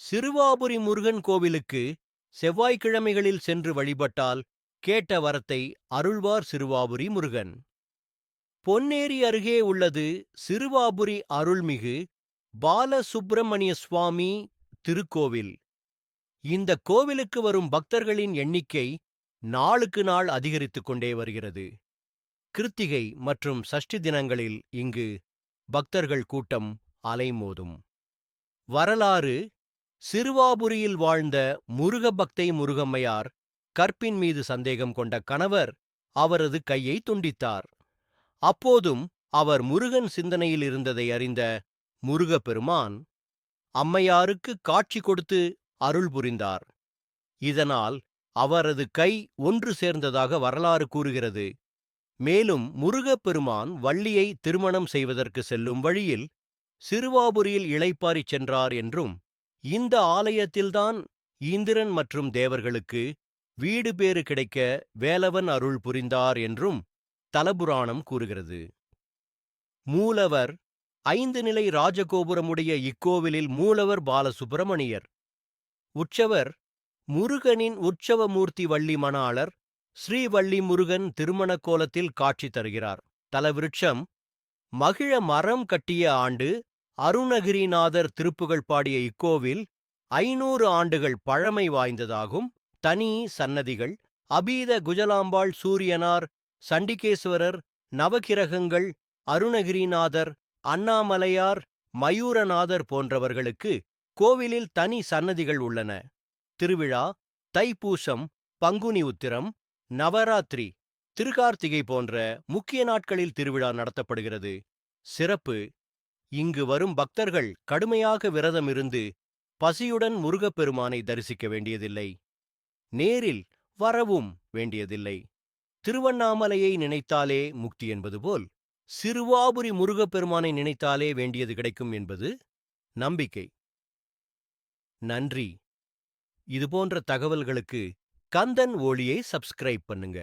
சிறுவாபுரி முருகன் கோவிலுக்கு செவ்வாய்க்கிழமைகளில் சென்று வழிபட்டால் கேட்ட வரத்தை அருள்வார் சிறுவாபுரி முருகன். பொன்னேரி அருகே உள்ளது சிறுவாபுரி அருள்மிகு பாலசுப்பிரமணிய சுவாமி திருக்கோவில். இந்த கோவிலுக்கு வரும் பக்தர்களின் எண்ணிக்கை நாளுக்கு நாள் அதிகரித்துக் கொண்டே வருகிறது. கிருத்திகை மற்றும் சஷ்டி தினங்களில் இங்கு பக்தர்கள் கூட்டம் அலைமோதும். வரலாறு சிறுவாபுரியில் வாழ்ந்த முருகபக்தை முருகம்மையார் கற்பின் மீது சந்தேகம் கொண்ட கணவர் அவரது கையை துண்டித்தார். அப்போதும் அவர் முருகன் சிந்தனையில் இருந்ததை அறிந்த முருகப்பெருமான் அம்மையாருக்கு காட்சி கொடுத்து அருள் புரிந்தார். இதனால் அவரது கை ஒன்று சேர்ந்ததாக வரலாறு கூறுகிறது. மேலும் முருகப்பெருமான் வள்ளியை திருமணம் செய்வதற்கு செல்லும் வழியில் சிறுவாபுரியில் இளைப்பாறிச் சென்றார் என்றும் இந்த ஆலயத்தில்தான் இந்திரன் மற்றும் தேவர்களுக்கு வீடு பேறு கிடைக்க வேலவன் அருள் புரிந்தார் என்றும் தலபுராணம் கூறுகிறது. மூலவர் ஐந்து நிலை ராஜகோபுரமுடைய இக்கோவிலில் மூலவர் பாலசுப்பிரமணியர் உற்சவர் முருகனின் உற்சவமூர்த்தி வள்ளி மணாளர் ஸ்ரீவள்ளி முருகன் திருமண கோலத்தில் காட்சி தருகிறார். தலவிருட்சம் மகிழ மரம் கட்டிய ஆண்டு அருணகிரிநாதர் திருப்புகழ் பாடிய இக்கோவில் ஐநூறு ஆண்டுகள் பழமை வாய்ந்ததாகும். தனி சன்னதிகள் அபீத குஜலாம்பாள் சூரியனார் சண்டிகேஸ்வரர் நவகிரகங்கள் அருணகிரிநாதர் அண்ணாமலையார் மயூரநாதர் போன்றவர்களுக்கு கோவிலில் தனி சன்னதிகள் உள்ளன. திருவிழா தைப்பூசம் பங்குனி உத்திரம் நவராத்திரி திருகார்த்திகை போன்ற முக்கிய நாட்களில் திருவிழா நடத்தப்படுகிறது. சிறப்பு இங்கு வரும் பக்தர்கள் கடுமையாக விரதம் இருந்து பசியுடன் முருகப்பெருமானை தரிசிக்க வேண்டியதில்லை. நேரில் வரவும் வேண்டியதில்லை. திருவண்ணாமலையை நினைத்தாலே முக்தி என்பது போல் சிறுவாபுரி முருகப்பெருமானை நினைத்தாலே வேண்டியது கிடைக்கும் என்பது நம்பிக்கை. நன்றி. இதுபோன்ற தகவல்களுக்கு கந்தன் ஒளியை சப்ஸ்கிரைப் பண்ணுங்க.